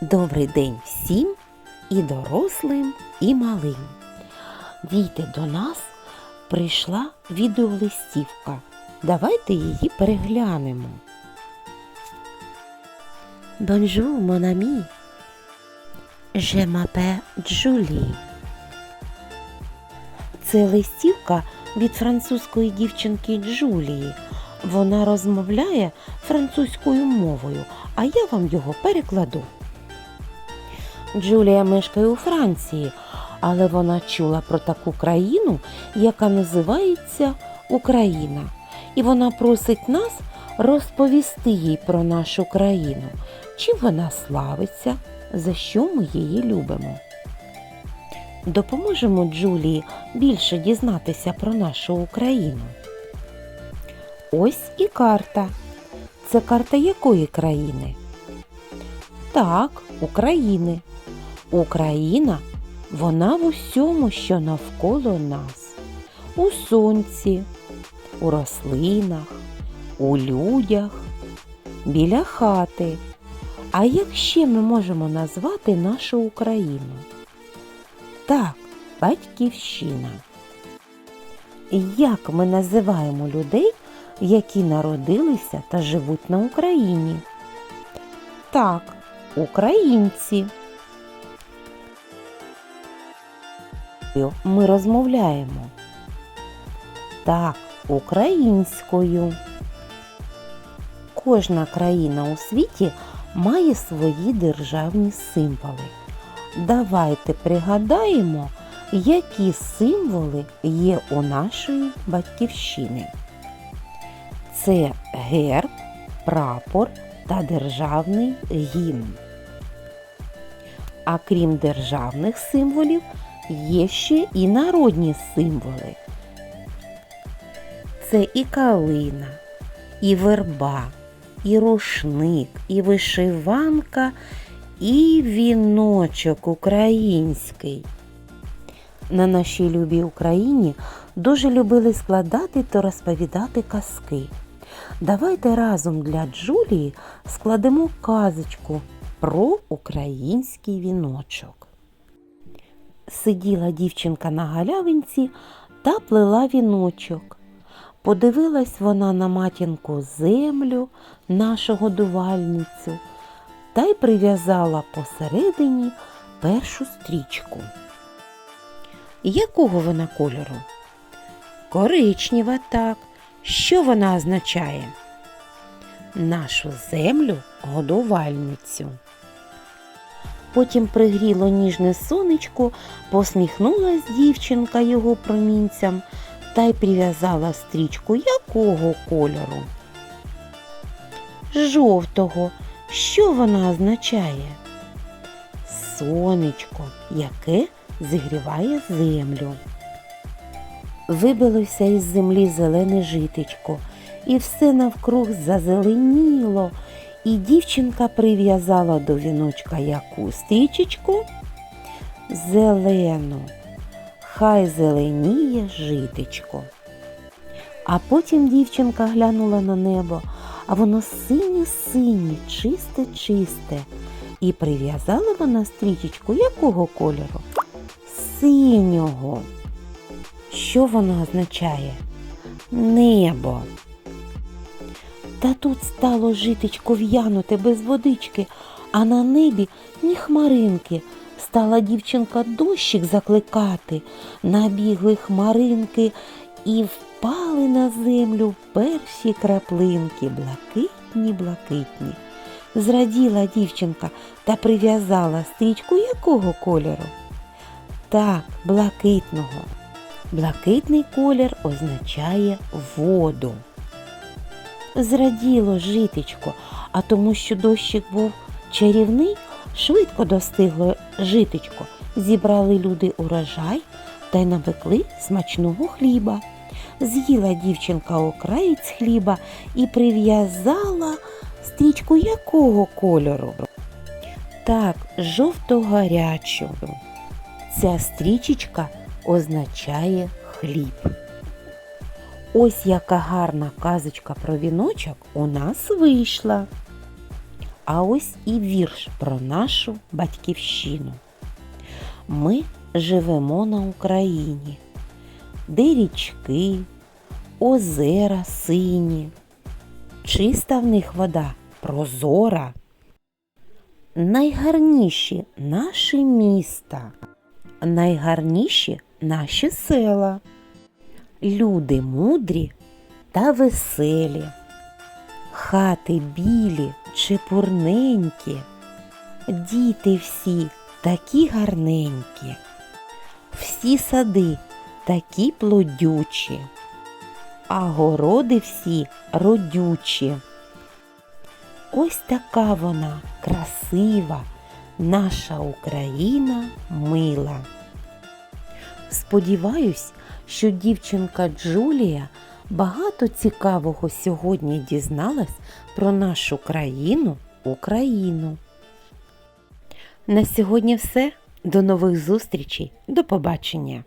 Добрий день всім і дорослим, і малим. Дійте до нас прийшла відеолистівка. Давайте її переглянемо. Bonjour, mon ami. Je m'appelle Julie. Це листівка від французької дівчинки Джулії. Вона розмовляє французькою мовою, а я вам його перекладу. Джулія мешкає у Франції, але вона чула про таку країну, яка називається Україна. І вона просить нас розповісти їй про нашу країну, чим вона славиться, за що ми її любимо. Допоможемо Джулії більше дізнатися про нашу Україну. Ось і карта. Це карта якої країни? Так, України. Україна вона в усьому, що навколо нас. У сонці, у рослинах, у людях, біля хати. А як ще ми можемо назвати нашу Україну? Так, батьківщина. Як ми називаємо людей, які народилися та живуть на Україні? Так, українці. Ми розмовляємо. Так, українською. Кожна країна у світі має свої державні символи. Давайте пригадаємо, які символи є у нашої батьківщини. Це герб, прапор та державний гімн. А крім державних символів, є ще і народні символи. Це і калина, і верба, і рушник, і вишиванка, і віночок український. На нашій любій Україні дуже любили складати та розповідати казки. Давайте разом для Джулії складемо казочку про український віночок. Сиділа дівчинка на галявинці та плела віночок. Подивилась вона на матінку землю, нашу годувальницю, та й прив'язала посередині першу стрічку. Якого вона кольору? Коричнева так. Що вона означає? Нашу землю годувальницю. Потім пригріло ніжне сонечко, посміхнулась дівчинка його промінцям та й прив'язала стрічку якого кольору? Жовтого. Що вона означає? Сонечко, яке зігріває землю. Вибилося із землі зелене житечко, і все навкруг зазеленіло, і дівчинка прив'язала до віночка яку стрічечку? Зелену. Хай зеленіє житечко. А потім дівчинка глянула на небо, а воно синє-синє, чисте-чисте. І прив'язала вона стрічечку якого кольору? Синього. Що воно означає? Небо. Та тут стало житечко в'януте без водички, а на небі ні хмаринки. Стала дівчинка дощик закликати. Набігли хмаринки і впали на землю перші краплинки, блакитні, блакитні. Зраділа дівчинка та прив'язала стрічку якого кольору? Так, блакитного. Блакитний колір означає воду. Зраділо житечко, а тому, що дощик був чарівний, швидко достигло житечко. Зібрали люди урожай та й напекли смачного хліба. З'їла дівчинка окраєць хліба і прив'язала стрічку якого кольору? Так, жовто-гарячого. Ця стрічечка означає хліб. Ось яка гарна казочка про віночок у нас вийшла. А ось і вірш про нашу батьківщину. Ми живемо на Україні, де річки, озера сині, чиста в них вода прозора. Найгарніші наші міста, найгарніші наші села. Люди мудрі та веселі, хати білі, чепурненькі, діти всі такі гарненькі, всі сади такі плодючі, а городи всі родючі. Ось така вона красива, наша Україна мила. Сподіваюсь, що дівчинка Джулія багато цікавого сьогодні дізналась про нашу країну Україну. На сьогодні все. До нових зустрічей. До побачення!